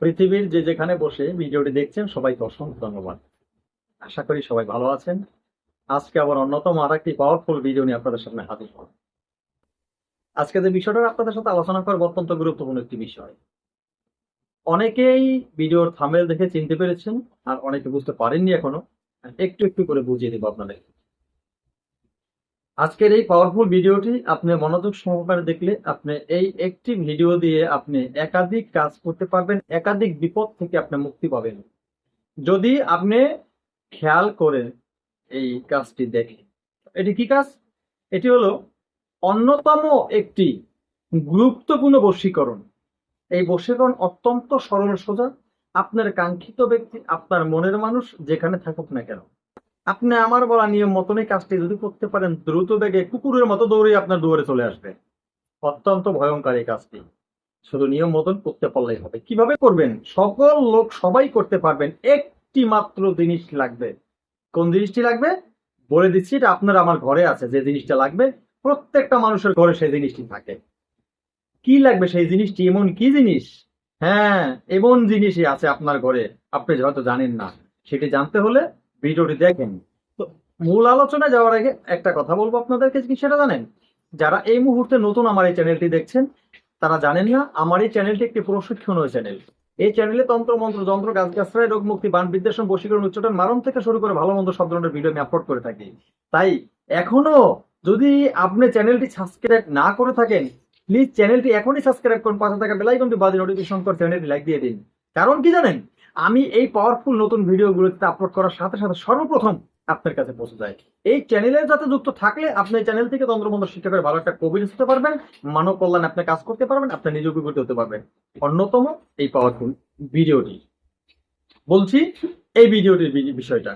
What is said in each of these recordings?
পৃথিবীর যে যেখানে বসে ভিডিওটি দেখছেন, সবাইকে অসংখ্য ধন্যবাদ। আশা করি সবাই ভালো আছেন। আজকে আবার অন্যতম আর একটি পাওয়ারফুল ভিডিও নিয়ে আপনাদের সামনে হাজির হল আজকে যে বিষয়টা আপনাদের সাথে আলোচনা করব অত্যন্ত গুরুত্বপূর্ণ একটি বিষয়। অনেকেই ভিডিওর থামেল দেখে চিনতে পেরেছেন, আর অনেকে বুঝতে পারেননি এখনও। একটু একটু করে বুঝিয়ে দেবো আপনাদের আজকের এই পাওয়ারফুল ভিডিওটি আপনি মনোযোগ সহকারে দেখলে আপনি এই একটি ভিডিও দিয়ে আপনি একাধিক কাজ করতে পারবেন, একাধিক বিপদ থেকে আপনি মুক্তি পাবেন। যদি আপনি খেয়াল করে এই কাজটি দেখেন, এটি কি কাজ? এটি হলো অন্যতম একটি গুরুত্বপূর্ণ বশীকরণ। এই বশীকরণ অত্যন্ত সরল সোজা। আপনার কাঙ্ক্ষিত ব্যক্তি, আপনার মনের মানুষ যেখানে থাকুক না কেন। আপনি আমার বলা নিয়ম মতন এই কাজটি যদি করতে পারেন, দ্রুত বেগে কুকুরের মতো দৌড়ে আপনার দুয়ারে চলে আসবে। অত্যন্ত ভয়ঙ্কর এই কাজটি। শুধু নিয়ম মতন করতে পারলেই হবে। কীভাবে করবেন? সকল লোক সবাই করতে পারবেন। একটি মাত্র জিনিস লাগবে। কোন জিনিসটি লাগবে? বলে দিচ্ছি, এটা আপনার আমার ঘরে আছে, যে জিনিসটা লাগবে, প্রত্যেকটা মানুষের ঘরে সেই জিনিসটি থাকে। কি লাগবে সেই জিনিসটি? এমন কি জিনিস? হ্যাঁ এমন জিনিসই আছে আপনার ঘরে। আপনি হয়তো জানেন না। সেটি জানতে হলে ভিডিওটি দেখেন। তো মূল আলোচনা যাওয়ার আগে একটা কথা বলব আপনাদেরকে, কি সেটা জানেন? যারা এই মুহূর্তে নতুন আমার এই চ্যানেলটি দেখছেন, তারা জানেন না, আমার এই চ্যানেলটি একটি প্রশিক্ষণীয় চ্যানেল। এই চ্যানেলে তন্ত্র, মন্ত্র, যন্ত্র, গাছ গাছরায় রোগ মুক্তি, বান বিদ্বেষণ, বশীকরণ, উচ্চটন, মারণ থেকে শুরু করে ভালো মন্দ সব ধরনের ভিডিও আমি আপলোড করে থাকি। তাই এখনও যদি আপনি চ্যানেলটি সাবস্ক্রাইব না করে থাকেন প্লিজ চ্যানেলটি এখনই সাবস্ক্রাইব করুন, পাশে থাকা বেলাইকনটি বাজে নোটিফিকেশন করে চ্যানেলটি লাইক দিয়ে দিন। কারণ কি জানেন? আমি এই পাওয়ারফুল নতুন ভিডিওগুলোতে আপলোড করার সাথে সাথে সর্বপ্রথম আপনার কাছে পৌঁছে যায় এই চ্যানেলের সাথে যুক্ত থাকলে আপনি চ্যানেল থেকে তন্ত্রমন্ত্র শিক্ষা করে ভালো একটা কবির হতে পারবেন, মানব কল্যাণ আপনি কাজ করতে পারবেন, আপনি নিজে উপকৃত হতে পারবেন। অন্যতম এই পাওয়ারফুল ভিডিওটি বলছি, এই ভিডিওটির বিষয়টা।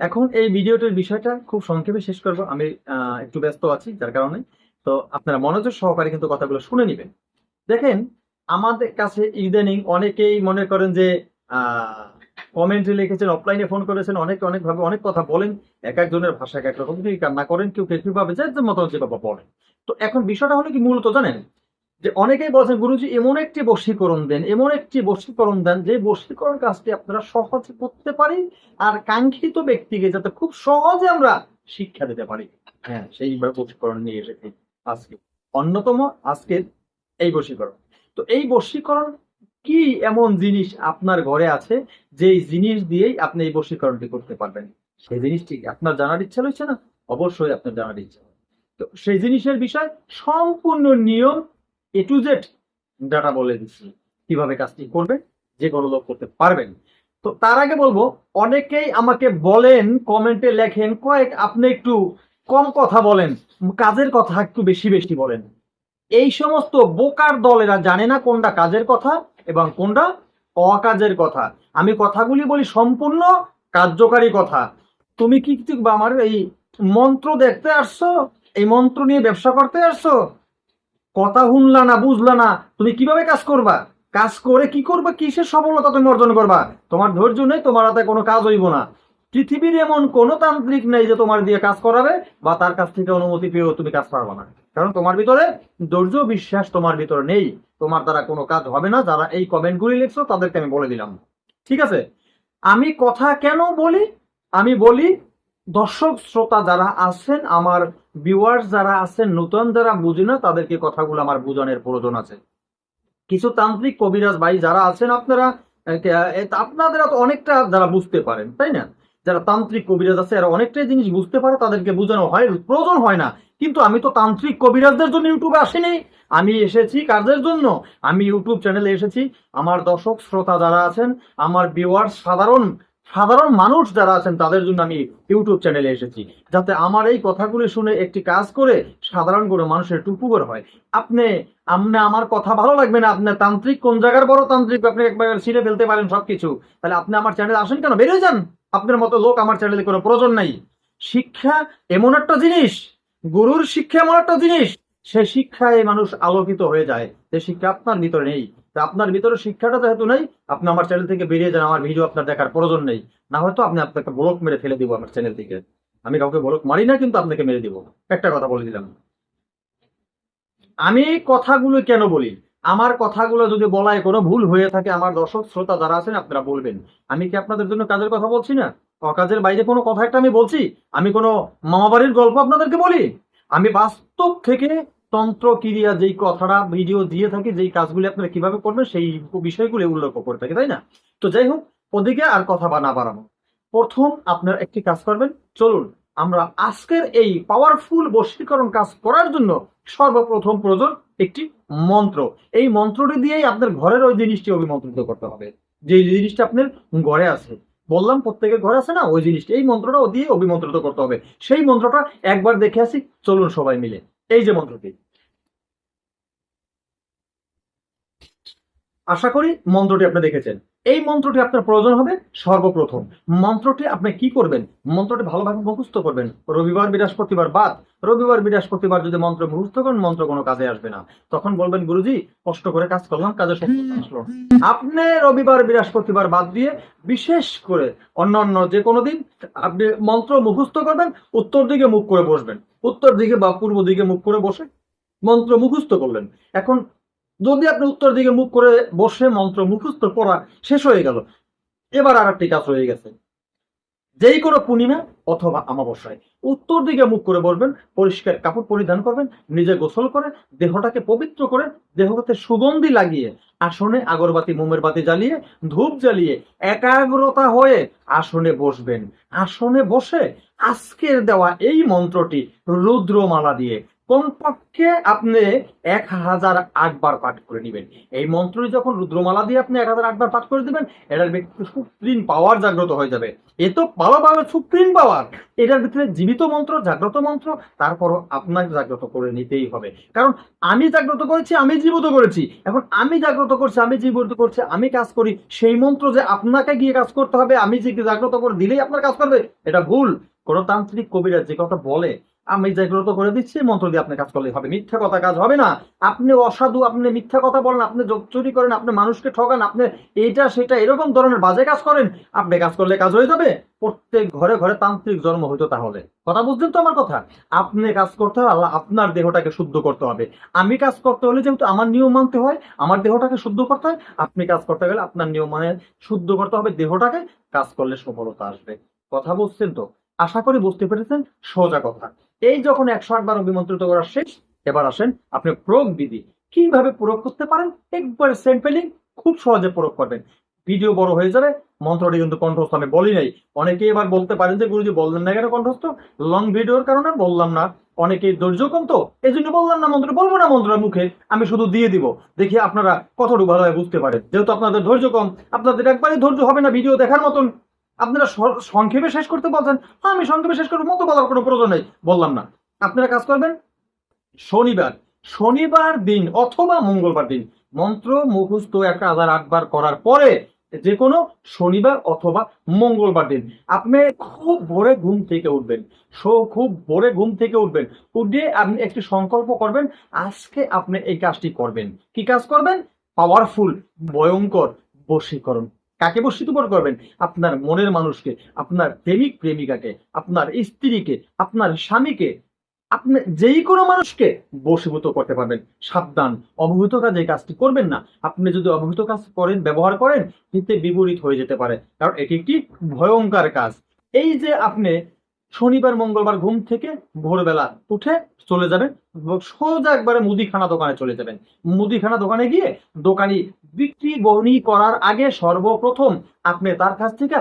এখন এই ভিডিওটির বিষয়টা খুব সংক্ষেপে শেষ করব। আমি একটু ব্যস্ত আছি যার কারণে। তো আপনারা মনোযোগ সহকারে কিন্তু কথাগুলো শুনে নেবেন। দেখেন, আমাদের কাছে ইদানিং অনেকেই মনে করেন যে কমেন্টে লিখেছেন অফলাইনে ফোন করেছেন, অনেকে অনেক ভাবে অনেক কথা বলেন, এক একজনের ভাষা এক রকম কেউ কান্না করেন, কেউ কেউ ভাবে যে মতো বাবা বলেন। তো এখন বিষয়টা হলো কি মূলত জানেন, যে অনেকেই বলছেন, গুরুজি, এমন একটি বশীকরণ দেন, এমন একটি বশীকরণ দেন, যে বশীকরণ কাজটি আপনারা সহজে করতে পারি আর কাঙ্ক্ষিত ব্যক্তিকে যাতে খুব সহজে আমরা শিক্ষা দিতে পারি। হ্যাঁ সেই বশীকরণ নিয়ে এসেছি আজকে। অন্যতম আজকের এই বশীকরণ। তো এই বশীকরণ কি এমন জিনিস আপনার ঘরে আছে যে জিনিস দিয়েই আপনি এই বশীকরণটি করতে পারবেন? সেই জিনিসটি আপনার জানার ইচ্ছা রয়েছে না? অবশ্যই আপনার জানার ইচ্ছা। তো সেই জিনিসের বিষয় সম্পূর্ণ নিয়ম এ টু জেড ডাটা বলে দিচ্ছি। কীভাবে কাজটি করবেন? যে কোনো লোক করতে পারবেন। তো তার আগে বলব, অনেকেই আমাকে বলেন, কমেন্টে লেখেন, কয়েক আপনি একটু কম কথা বলেন, কাজের কথা একটু বেশি বেশি বলেন। এই সমস্ত বোকার দলেরা জানে না কোনটা কাজের কথা এবং কোনটা? অকাজের কথা। আমি কথাগুলি বলি সম্পূর্ণ কার্যকারী কথা। তুমি কি আমার এই মন্ত্র দেখতে আসছো? এই মন্ত্র নিয়ে ব্যবসা করতে আসছো? কথা শুনলা না, বুঝলা না, তুমি কীভাবে কাজ করবা? কাজ করে কি করবা? কিসের সফলতা তুমি অর্জন করবা? তোমার ধৈর্য নেই, তোমার হাতে কোনো কাজ হইব না। পৃথিবীর এমন কোনো তান্ত্রিক নেই যে তোমার দিয়ে কাজ করাবে বা তার কাছ থেকে অনুমতি পেয়েও তুমি কাজ পারবে না। কারণ তোমার ভিতরে ধৈর্য বিশ্বাস তোমার ভিতরে নেই। তোমার দ্বারা কোনো কাজ হবে না। যারা এই কমেন্টগুলি লিখছো, তাদেরকে আমি বলে দিলাম। ঠিক আছে? আমি কথা কেন বলি? আমি বলি, দর্শক, শ্রোতা যারা আছেন, আমার ভিউয়ার্স যারা আছেন, নতুন যারা বুঝি না তাদেরকে কথাগুলো আমার বোঝানোর প্রয়োজন আছে। কিছু তান্ত্রিক কবিরাজ ভাই যারা আছেন, আপনারা আপনাদের অনেকটা যারা বুঝতে পারেন, তাই না? যারা তান্ত্রিক কবিরাজ আছে, এরা অনেকটাই জিনিস বুঝতে পারে, তাদেরকে বোঝানো হয়, প্রয়োজন হয় না। কিন্তু আমি তো তান্ত্রিক কবিরাজদের জন্য ইউটিউবে আসিনি। আমি এসেছি কাজের জন্য? আমি ইউটিউব চ্যানেলে এসেছি। আমার দর্শক, শ্রোতা যারা আছেন, আমার ভিউয়ার্স সাধারণ সাধারণ মানুষ যারা আছেন, তাদের জন্য আমি ইউটিউব চ্যানেলে এসেছি। যাতে আমার এই কথাগুলি শুনে একটি কাজ করে, সাধারণ করে মানুষের একটু উপকার হয়। আপনি আপনি আমার কথা ভালো লাগবে না? আপনার তান্ত্রিক কোন জায়গার বড় তান্ত্রিক? আপনি একবার ছিঁড়ে ফেলতে পারেন সবকিছু। তাহলে আপনি আমার চ্যানেলে আসেন কেন? বেরিয়ে যান! আপনার মতো লোক আমার চ্যানেলে কোনো প্রয়োজন নাই। শিক্ষা এমন একটা জিনিস, গুরুর শিক্ষা এমন একটা জিনিস, সে শিক্ষায় মানুষ আলোকিত হয়ে যায়। যে শিক্ষা আপনার ভিতরে নেই। আপনার ভিতরে শিক্ষাটা যেহেতু নেই, আপনি আমার চ্যানেল থেকে বেরিয়ে যান, আমার ভিডিও আপনার দেখার প্রয়োজন নেই। না হয়তো আপনি আপনাকে ব্লক মেরে ফেলে দিব আমার চ্যানেল থেকে। আমি কাউকে ব্লক মারি না, কিন্তু আপনাকে মেরে দিব। একটা কথা বলে দিলাম। আমি কথাগুলো কেন বলি? আমার কথাগুলো যদি বলায় কোনো ভুল হয়ে থাকে, আমার দর্শক, শ্রোতা যারা আছেন, আপনারা বলবেন। আমি কি আপনাদের জন্য কাজের কথা বলছি না? অকাজের বাইরে কোনো কথা একটা আমি বলছি? আমি কোনো মামাবাড়ির গল্প আপনাদেরকে বলি? আমি বাস্তব থেকে তন্ত্র ক্রিয়া যেই কথাটা ভিডিও দিয়ে থাকি, যেই কাজগুলি আপনারা কীভাবে করবেন, সেই বিষয়গুলি উল্লেখ করে থাকি, তাই না? তো যাই হোক, ওদিকে আর কথা বা না বাড়াবো। প্রথম আপনার একটি কাজ করবেন, চলুন আমরা আজকের এই পাওয়ারফুল বশীকরণ কাজ করার জন্য সর্বপ্রথম প্রয়োজন একটি মন্ত্র। এই মন্ত্রটি দিয়েই আপনার ঘরের ওই জিনিসটি অভিমন্ত্রিত করতে হবে। যে জিনিসটা আপনার ঘরে আছে। বললাম, প্রত্যেকের ঘরে আছে না? ওই জিনিসটা। এই মন্ত্রটা ও দিয়ে অভিমন্ত্রিত করতে হবে। সেই মন্ত্রটা একবার দেখে আসি, চলুন সবাই মিলে। এই যে মন্ত্রটি। আশা করি মন্ত্রটি আপনি দেখেছেন। এই মন্ত্রটি আপনার প্রয়োজন হবে সর্বপ্রথম। মন্ত্রটি আপনি কি করবেন? মন্ত্রটি ভালোভাবে মুখস্থ করবেন। রবিবার, বৃহস্পতিবার বাদ। রবিবার, বৃহস্পতিবার যদি মন্ত্র মুখস্থ করেন, মন্ত্র কোনো কাজে আসবে না। তখন বলবেন, গুরুজি, কষ্ট করে কাজ করলাম কাজে আসলো। আপনি রবিবার, বৃহস্পতিবার বাদ দিয়ে বিশেষ করে অন্যান্য যে কোনো দিন আপনি মন্ত্র মুখস্থ করবেন, উত্তর দিকে মুখ করে বসবেন। উত্তর দিকে বা পূর্ব দিকে মুখ করে বসে মন্ত্র মুখস্থ করলেন। এখন যদি আপনি উত্তর দিকে মুখ করে বসে মন্ত্র মুখস্থ পড়া শেষ হয়ে গেল, এবার আর একটি কাজ হয়ে গেছে। যেই কোনো পূর্ণিমা অথবা আমাবস্যায় উত্তর দিকে মুখ করে বসবেন, পরিষ্কার কাপড় পরিধান করবেন, নিজে গোসল করে, দেহটাকে পবিত্র করে, দেহটাতে সুগন্ধি লাগিয়ে, আসনে আগরবাতি মোমের বাতি জ্বালিয়ে, ধূপ জ্বালিয়ে, একাগ্রতা হয়ে আসনে বসবেন। আসনে বসে আজকের দেওয়া এই মন্ত্রটি রুদ্রমালা দিয়ে কমপক্ষে আপনি এক হাজার আটবার পাঠ করে নেবেন। এই মন্ত্রটি যখন রুদ্রমালা দিয়ে আপনি এক হাজার আটবার পাঠ করে দিবেন, এটার ব্যক্তি সুপ্রিম পাওয়ার জাগ্রত হয়ে যাবে। এ তো ভালোভাবে সুপ্রিম পাওয়ার এটার ভিতরে জীবিত মন্ত্র, জাগ্রত মন্ত্র, তারপরও আপনাকে জাগ্রত করে নিতেই হবে। কারণ আমি জাগ্রত করেছি, আমি জীবিত করেছি। এখন আমি জাগ্রত করছি, আমি জীবিত করছি, আমি কাজ করি, সেই মন্ত্র যে আপনাকে গিয়ে কাজ করতে হবে, আমি যে জাগ্রত করে দিলেই আপনার কাজ করবে, এটা ভুল। কোন তান্ত্রিক কবিরা যে কথা বলে আমি জাগ্রত করে দিচ্ছি মন্ত্র দিয়ে আপনি কাজ করলে হবে। মিথ্যা কথা কাজ হবে না। আপনি অসাধু, আপনি মিথ্যা কথা বলেন, আপনি যোগ চুরি করেন, আপনি মানুষকে ঠকান, আপনি এইটা সেটা এরকম ধরনের বাজে কাজ করেন, আপনি কাজ করলে কাজ হয়ে যাবে। প্রত্যেক ঘরে ঘরে তান্ত্রিক জন্ম হইতো তাহলে। কথা বুঝছেন তো আমার কথা? আপনি কাজ করতে হবে আল্লাহ আপনার দেহটাকে শুদ্ধ করতে হবে। আমি কাজ করতে হলে যেহেতু আমার নিয়ম মানতে হয়, আমার দেহটাকে শুদ্ধ করতে হয়, আপনি কাজ করতে গেলে আপনার নিয়ম মানে শুদ্ধ করতে হবে, দেহটাকে কাজ করলে সফলতা আসবে। কথা বুঝছেন তো? আশা করি বুঝতে পেরেছেন। সোজা কথা। এই যখন একশো আটবার অভিমন্ত্রিত করা শেষ, এবার আসেন আপনি প্রয়োগ বিধি। কীভাবে প্রয়োগ করতে পারেন? একবার স্যাম্পেলিং খুব সহজে প্রয়োগ করবেন। ভিডিও বড় হয়ে যাবে, মন্ত্রটি কিন্তু কণ্ঠস্থ, আমি বলি নাই। অনেকে এবার বলতে পারেন যে, গুরুজি, বললেন না কেন কণ্ঠস্থ? লং ভিডিওর কারণে বললাম না। অনেকে ধৈর্য কম তো এই জন্য বললাম না মন্ত্র, বলব না মন্ত্রের মুখে, আমি শুধু দিয়ে দিব। দেখি আপনারা কতটুকু ভালোভাবে বুঝতে পারেন। যেহেতু আপনাদের ধৈর্য কম, আপনাদের একবারই ধৈর্য হবে না ভিডিও দেখার মতন। আপনারা সংক্ষেপে শেষ করতে বলছেন, আমি সংক্ষেপে শেষ করব, মতো বলার কোনো প্রয়োজন নেই, বললাম না। আপনারা কাজ করবেন? শনিবার শনিবার দিন অথবা মঙ্গলবার দিন, মন্ত্র মুখস্থ একটা হাজার আটবার করার পরে যে কোনো শনিবার অথবা মঙ্গলবার দিন, আপনি খুব ভোরে ঘুম থেকে উঠবেন, সো খুব ভোরে ঘুম থেকে উঠবেন, উঠে আপনি একটি সংকল্প করবেন, আজকে আপনি এই কাজটি করবেন। কি কাজ করবেন? পাওয়ারফুল ভয়ঙ্কর, বশীকরণ। কাকে বশীত করবেন? আপনার মনের মানুষকে, আপনার প্রেমিক প্রেমিকাকে, আপনার স্ত্রীকে, আপনার স্বামীকে, আপনি যেই কোনো মানুষকে বসীভূত করতে পারবেন। সাবধান, অবহিত কাজে কাজটি করবেন না। আপনি যদি অবহিত কাজ করেন, ব্যবহার করেন, এতে বিপরীত হয়ে যেতে পারে। কারণ এটি একটি ভয়ঙ্কর কাজ। এই যে আপনি শনিবার, মঙ্গলবার ঘুম থেকে ভোরবেলা উঠে চলে যাবেন। সোজা একবারে মুদিখানা দোকানে চলে যাবেন। মুদিখানা দোকানে গিয়ে দোকানি বিক্রি বহনি করার আগে সর্বপ্রথম আপনি তার কাছ থেকে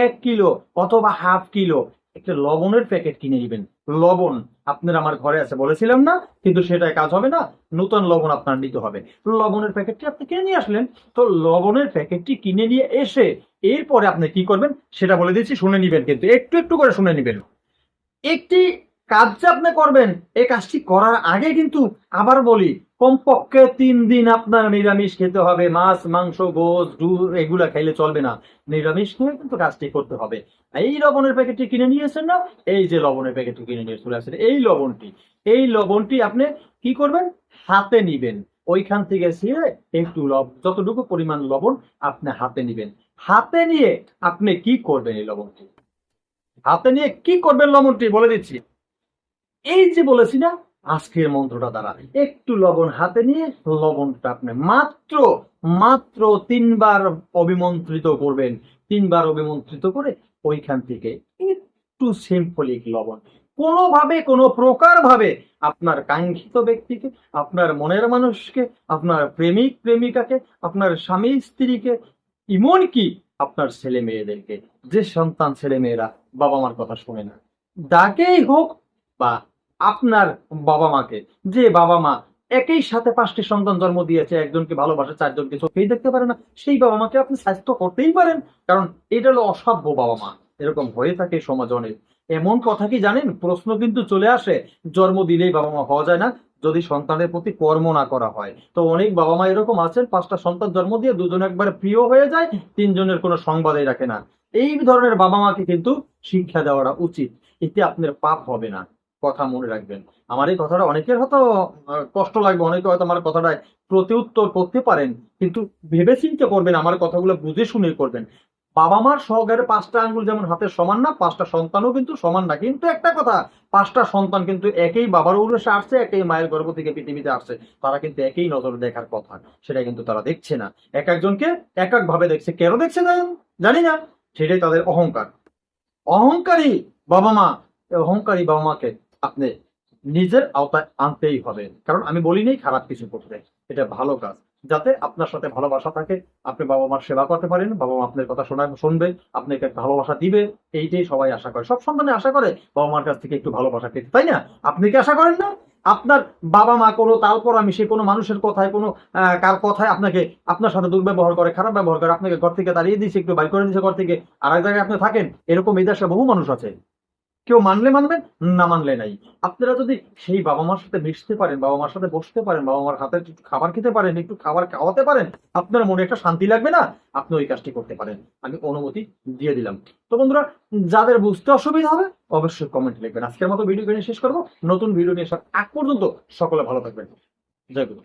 এক কিলো অথবা হাফ কিলো একটা লবণের প্যাকেট কিনে নেবেন। লবণ আপনার আমার ঘরে আছে বলেছিলাম না, কিন্তু সেটাই কাজ হবে না, নতুন লবণ আপনার নিতে হবে। লবণের প্যাকেটটি আপনি কিনে নিয়ে আসলেন, তো লবণের প্যাকেটটি কিনে নিয়ে এসে এরপরে আপনি কি করবেন সেটা বলে দিচ্ছি, শুনে নিবেন কিন্তু, একটু একটু করে শুনে নিবেন। একটি কাজ যে আপনি করবেন। এই কাজটি করার আগে কিন্তু আবার বলি, কমপক্ষে তিন দিন আপনার নিরামিষ খেতে হবে। মাছ, মাংস গোস দুধ, এগুলা খাইলে চলবে না। নিরামিষ খেয়ে কিন্তু কাজটি করতে হবে। এই লবণের প্যাকেটটি কিনে নিয়েছেন না? এই যে লবণের প্যাকেটটি কিনে নিয়ে চলে আসেন এই লবণটি। এই লবণটি আপনি কি করবেন? হাতে নিবেন। ওইখান থেকে ছিঁড়ে একটু যতটুকু পরিমাণ লবণ আপনি হাতে নিবেন। হাতে নিয়ে আপনি কি করবেন এই লবণটি? হাতে নিয়ে কি করবেন লবণটি? বলে দিচ্ছি। এই যে বলেছি না, আজকের মন্ত্রটা দ্বারা। একটু লবণ হাতে নিয়ে লবণটা আপনি মাত্র মাত্র তিনবার অভিমন্ত্রিত করবেন। তিনবার অভিমন্ত্রিত করে ওইখান থেকে একটু সিম্পলিক লবণ। কোনোভাবে, কোনো প্রকার ভাবে আপনার কাঙ্ক্ষিত ব্যক্তিকে, আপনার মনের মানুষকে, আপনার প্রেমিক, প্রেমিকাকে, আপনার স্বামী, স্ত্রীকে, এমনকি আপনার ছেলে মেয়েদেরকে, যে সন্তান ছেলে মেয়েরা বাবা মার কথা শোনে না। ডাকেই হোক বা আপনার বাবা মাকে। যে বাবা মা একই সাথে পাঁচটি সন্তান জন্ম দিয়েছে, একজনকে ভালোবাসে, চারজনকে চোখেই দেখতে পারে না, সেই বাবা মাকে আপনি স্বাস্থ্য করতেই পারেন, কারণ এটা হলো অসভ্য বাবা মা। এরকম হয়ে থাকে সমাজ অনেক। এমন কথা কি জানেন? প্রশ্ন কিন্তু চলে আসে, জন্ম দিলেই বাবা মা হওয়া যায় না, যদি সন্তানের প্রতি কর্ম না করা হয়। তো অনেক বাবা মা এরকম আছেন, পাঁচটা সন্তান জন্ম দিয়ে দুজন একবারে প্রিয় হয়ে যায়, তিনজনের কোনো সংবাদই রাখে না। এই ধরনের বাবা মাকে কিন্তু শিক্ষা দেওয়াটা উচিত। এতে আপনার পাপ হবে না। কথা মনে রাখবেন। আমার এই কথাটা অনেকের হয়তো কষ্ট লাগবে, অনেকে হয়তো আমার কথাটায় প্রতি উত্তর করতে পারেন, কিন্তু ভেবে চিন্তে করবেন, আমার কথাগুলো বুঝে শুনে করবেন। বাবা মার সহকারে পাঁচটা আঙ্গুল যেমন হাতের সমান না, পাঁচটা সন্তানও কিন্তু সমান না। কিন্তু একটা কথা, পাঁচটা সন্তান কিন্তু একই বাবার উল্লেসে আসছে, একই মায়ের গর্ভ থেকে পৃথিবীতে আসছে। তারা কিন্তু একই নজরে দেখার কথা, সেটা কিন্তু তারা দেখছে না। এক একজনকে এক এক ভাবে দেখছে। কেন দেখছে জানি না। সেটাই তাদের অহংকার। অহংকারী বাবা মা অহংকারী বাবা মাকে আপনি নিজের আওতায় আনতেই হবে। কারণ আমি বলিনি খারাপ কিছু করতে। এটা ভালো কাজ। যাতে আপনার সাথে ভালোবাসা থাকে, আপনি বাবা মার সেবা করতে পারেন বাবা মা আপনার কথা শোনা, শুনবে আপনাকে ভালোবাসা দিবে, এইটাই সবাই আশা করে। সব সন্তানে আশা করে বাবা মার কাছ থেকে একটু ভালোবাসা পেতে। তাই না? আপনি কি আশা করেন না? আপনার বাবা মা কোনো তারপর আমি সে কোনো মানুষের কথায়, কোনো কার কথায় আপনাকে, আপনার সাথে দুর্ব্যবহার করে, খারাপ ব্যবহার করে, আপনাকে ঘর থেকে তাড়িয়ে দিয়েছে, একটু বাইর করে দিয়েছে, ঘর থেকে আর এক জায়গায় আপনি থাকেন, এরকম এই দেশে বহু মানুষ আছে। কেউ মানলে মানবেন না মানলে নাই। আপনারা যদি সেই বাবা মার সাথে মিশতে পারেন বাবা মার সাথে বসতে পারেন বাবা মার হাতে খাবার খেতে পারেন, একটু খাবার খাওয়াতে পারেন, আপনার মনে একটা শান্তি লাগবে না? আপনি ওই কাজটি করতে পারেন। আমি অনুমতি দিয়ে দিলাম। তো বন্ধুরা, যাদের বুঝতে অসুবিধা হবে, অবশ্যই কমেন্ট লিখবেন। আজকের মতো ভিডিও এখানে শেষ করব। নতুন ভিডিও নিয়ে আগ পর্যন্ত সকলে ভালো থাকবেন। জয় গুরু।